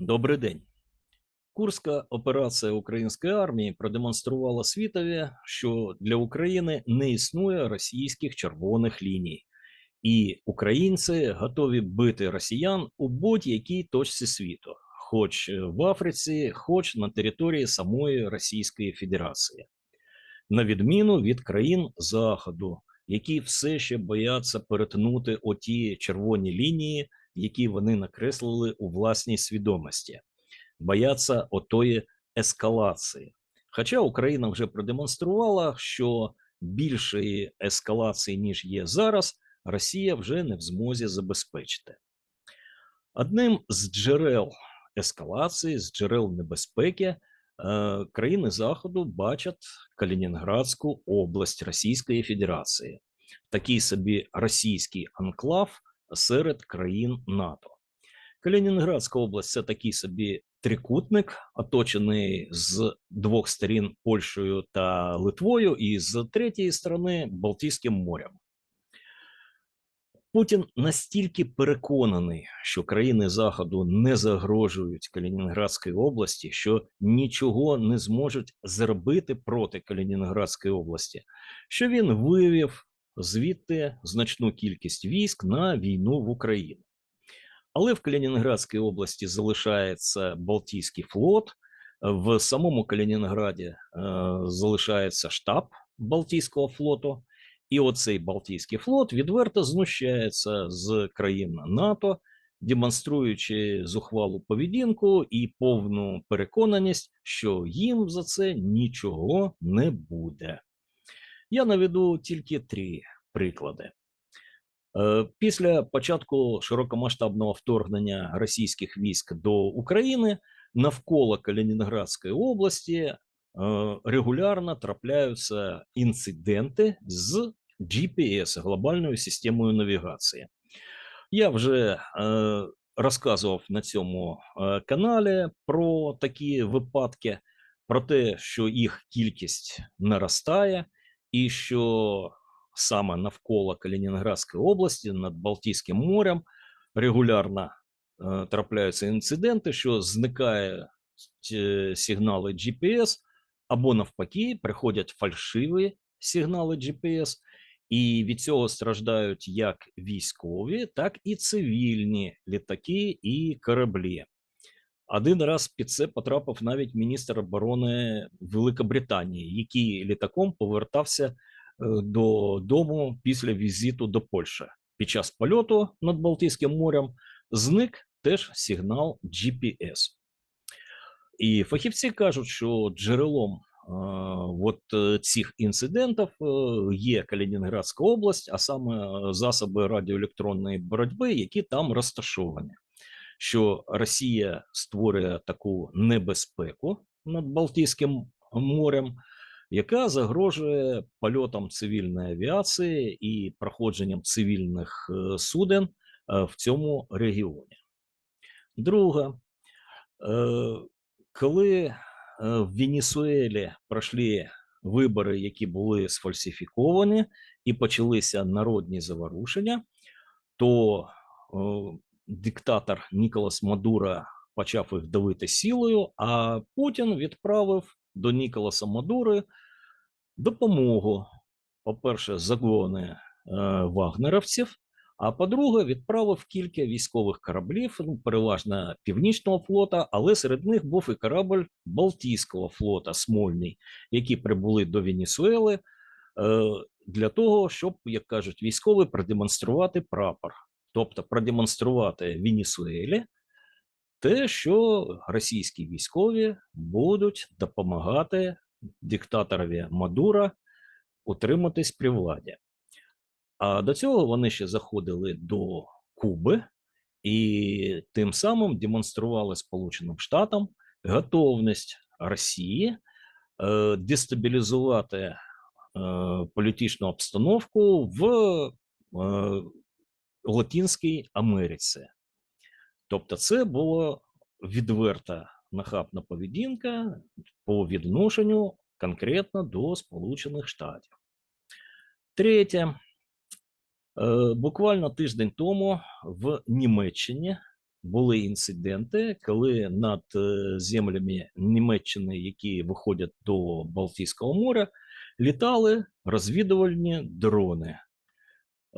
Добрий день. Курська операція української армії продемонструвала світові, що для України не існує російських червоних ліній, і українці готові бити росіян у будь-якій точці світу, хоч в Африці, хоч на території самої Російської Федерації, на відміну від країн Заходу, які все ще бояться перетнути оті червоні лінії, які вони накреслили у власній свідомості, бояться отої ескалації. Хоча Україна вже продемонструвала, що більшої ескалації, ніж є зараз, Росія вже не в змозі забезпечити. Одним з джерел ескалації, з джерел небезпеки, е, країни Заходу бачать Калінінградську область Російської Федерації, такий собі російський анклав серед країн НАТО. Калінінградська область це такий собі трикутник, оточений з двох сторін Польщею та Литвою, і з третьої сторони Балтійським морем. Путін настільки переконаний, що країни Заходу не загрожують Калінінградській області, що нічого не зможуть зробити проти Калінінградської області, що він вивів звідти значну кількість військ на війну в Україну. Але в Калінінградській області залишається Балтійський флот. В самому Калінінграді е, залишається штаб Балтійського флоту, і оцей Балтійський флот відверто знущається з країн НАТО, демонструючи зухвалу поведінку і повну переконаність, що їм за це нічого не буде. Я наведу тільки три приклади. Е, Після початку широкомасштабного вторгнення російських військ до України навколо Калінінградської області е, регулярно трапляються інциденти з GPS глобальною системою навігації. Я вже е, розказував на цьому каналі про такі випадки, про те, що їх кількість наростає, і що саме навколо Калінінградської області над Балтійським морем. Регулярно е, трапляються інциденти, що зникає е, сигнали GPS, або навпаки, приходять фальшиві сигнали GPS, і від цього страждають як військові, так і цивільні літаки і кораблі. Один раз під це потрапив навіть міністр оборони Великобританії, який літаком повертався е, додому після візиту до Польщі. Під час польоту над Балтійським морем зник теж сигнал GPS. І фахівці кажуть, що джерелом е, от е, цих інцидентів е, є Калінінградська область, а саме засоби радіоелектронної боротьби, які там розташовані. Що Росія створює таку небезпеку над Балтійським морем, яка загрожує польотам цивільної авіації і проходженням цивільних е, суден е, в цьому регіоні. Друге, е, коли в Венесуелі пройшли вибори, які були сфальсифіковані, і почалися народні заворушення, то диктатор Ніколас Мадура почав їх давити силою, а Путін відправив до Ніколаса Мадури допомогу. По-перше, загони е, вагнеровців. А по-друге, відправив кілька військових кораблів, ну, переважно північного флота, але серед них був і корабль Балтійського флота Смольний, які прибули до Венесуели е, для того, щоб, як кажуть, військові продемонструвати прапор, тобто продемонструвати Венесуелі те, що російські військові будуть допомагати диктаторові Мадура утриматись при владі. А до цього вони ще заходили до Куби і тим самим демонстрували Сполученим Штатам готовність Росії е, дестабілізувати е, політичну обстановку в е, Латинській Америці. Тобто, це була відверта нахабна поведінка по відношенню конкретно до Сполучених Штатів. Третє, Е, буквально тиждень тому в Німеччині були інциденти, коли над е, землями Німеччини, які виходять до Балтійського моря, літали розвідувальні дрони.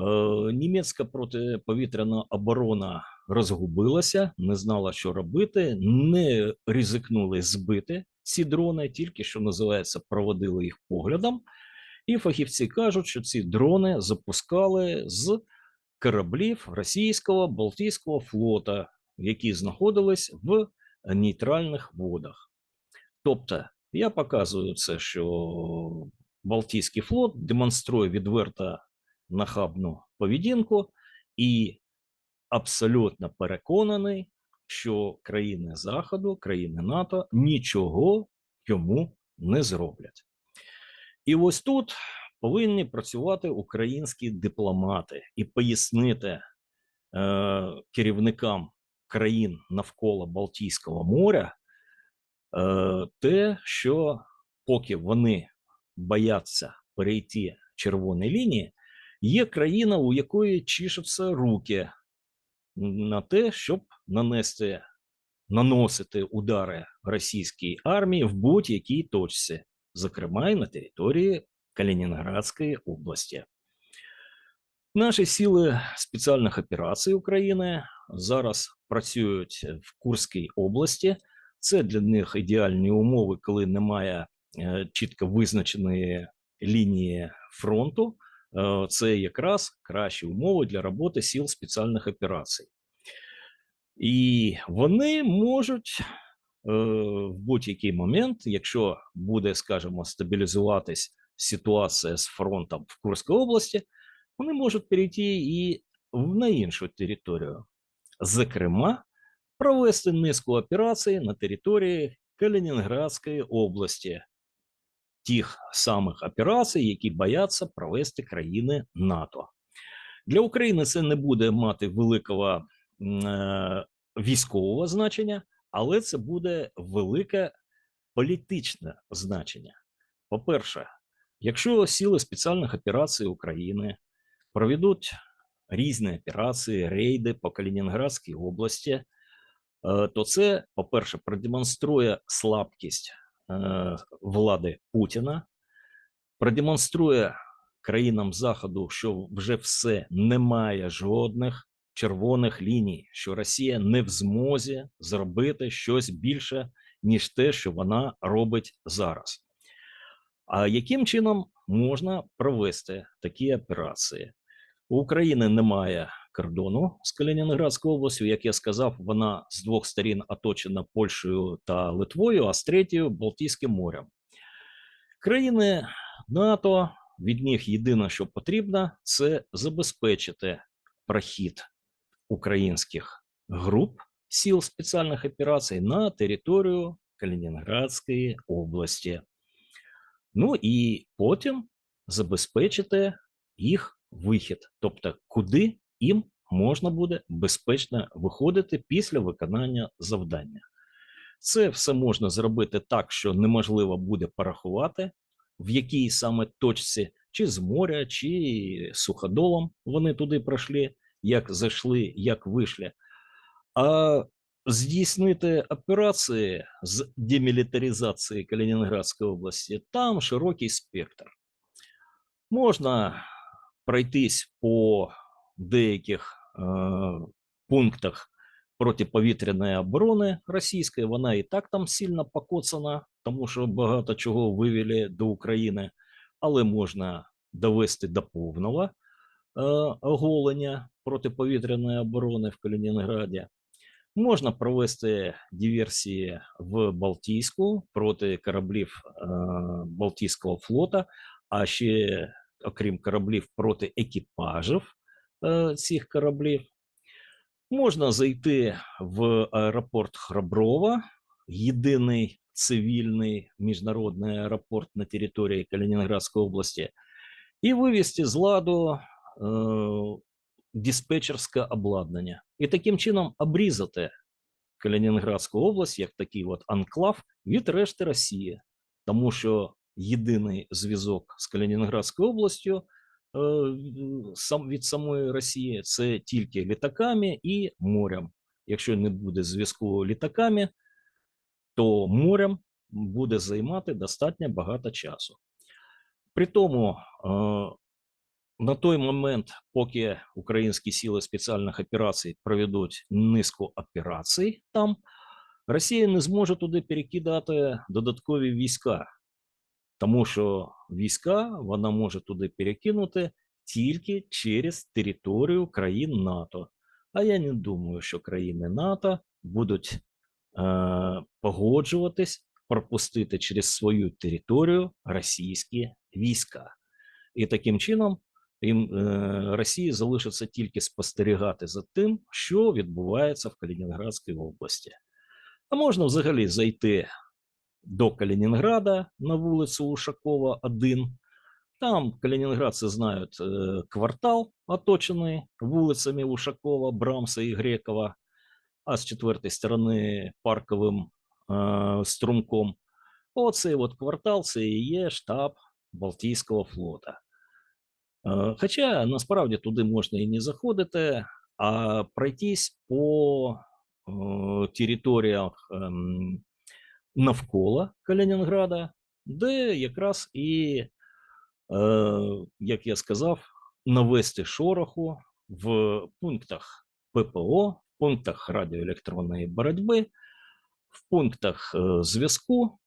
Е, Німецька протиповітряна оборона розгубилася, не знала, що робити, не ризикнули збити ці дрони, тільки що називається, проводили їх поглядом. І фахівці кажуть, що ці дрони запускали з кораблів російського Балтійського флота, які знаходились в нейтральних водах. Тобто, я показую це, що Балтійський флот демонструє відверто нахабну поведінку і абсолютно переконаний, що країни Заходу, країни НАТО нічого йому не зроблять. І ось тут повинні працювати українські дипломати і пояснити е, керівникам країн навколо Балтійського моря е, те, що поки вони бояться перейти червоні лінії, є країна, у якої чішуться руки на те, щоб нанести наносити удари російській армії в будь-якій точці, зокрема і на території Калінінградської області. Наші сили спеціальних операцій України зараз працюють в Курській області. Це для них ідеальні умови, коли немає е, чітко визначеної лінії фронту. Е, Це якраз кращі умови для роботи сил спеціальних операцій. І вони можуть е, в будь-який момент, якщо буде, скажімо, стабілізуватись ситуація з фронтом в Курській області, вони можуть перейти і на іншу територію. Зокрема, провести низку операцій на території Калінінградської області, тих самих операцій, які бояться провести країни НАТО. Для України це не буде мати великого е, військового значення, але це буде велике політичне значення. По-перше, якщо сили спеціальних операцій України проведуть різні операції, рейди по Калінінградській області, е, то це, по-перше, продемонструє слабкість влади Путіна, продемонструє країнам Заходу, що вже все немає жодних червоних ліній, що Росія не в змозі зробити щось більше, ніж те, що вона робить зараз. А яким чином можна провести такі операції? У України немає кордону з Калінінградською областю. Як я сказав, вона з двох сторін оточена Польщею та Литвою, а з третьою Балтійським морем. Країни НАТО від них єдине, що потрібно, це забезпечити прохід українських груп сил спеціальних операцій на територію Калінінградської області. Ну і потім забезпечити їх вихід, тобто куди їм можна буде безпечно виходити після виконання завдання. Це все можна зробити так, що неможливо буде порахувати, в якій саме точці, чи з моря, чи суходолом вони туди пройшли, як зайшли, як вийшли. А здійснити операції з демілітаризації Калінінградської області там широкий спектр. Можна пройтись по деяких е, пунктах протиповітряної оборони російської. Вона і так там сильно покоцана, тому що багато чого вивели до України, але можна довести до повного е, оголення протиповітряної оборони в Калінінграді. Можна провести диверсії в Балтійську проти кораблів е, Балтійського флота, а ще, окрім кораблів, проти екіпажів цих кораблів. Можна зайти в аеропорт Храброва, єдиний цивільний міжнародний аеропорт на території Калінінградської області, і вивести з ладу е, диспетчерське обладнання. І таким чином обрізати Калінінградську область як такий от анклав від решти Росії, тому що єдиний зв'язок з Калінінградською областю від самої Росії це тільки літаками і морем. якщо не буде зв'язку літаками, то морем буде займати достатньо багато часу. При тому, е, на той момент, поки українські сили спеціальних операцій проведуть низку операцій там, Росія не зможе туди перекидати додаткові війська, тому що війська вона може туди перекинути тільки через територію країн НАТО. А я не думаю, що країни НАТО будуть е, погоджуватись пропустити через свою територію російські війська. І таким чином їм е, Росії залишиться тільки спостерігати за тим, що відбувається в Калінінградській області. А можна взагалі зайти до Калінінграда на вулицю Ушакова, 1. Там калінінградці знають е, квартал, оточений вулицями Ушакова, Брамса і Грекова, а з четвертої сторони парковим е, струмком. Оцей от квартал це і є штаб Балтійського флота. Е, Хоча насправді туди можна і не заходити, а пройтись по е, територіях навколо Калінінграда, де якраз і, е, як я сказав, навести шороху в пунктах ППО, в пунктах радіоелектронної боротьби, в пунктах е, зв'язку,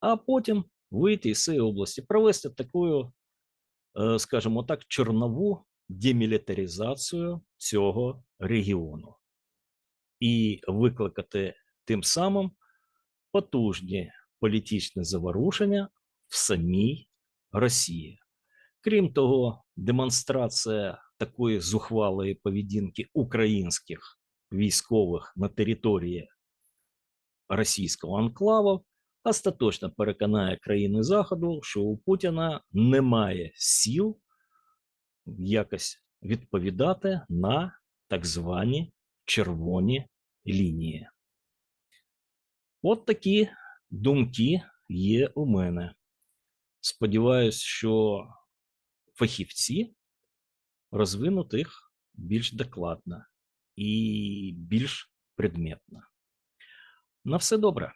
а потім вийти з цієї області, провести таку, е, скажімо так, чорнову демілітаризацію цього регіону. І викликати тим самим потужні політичні заворушення в самій Росії. Крім того, демонстрація такої зухвалої поведінки українських військових на території російського анклаву остаточно переконає країни Заходу, що у Путіна немає сил якось відповідати на так звані червоні лінії. От такі думки є у мене. Сподіваюсь, що фахівці розвинуть їх більш докладно і більш предметно. На все добре.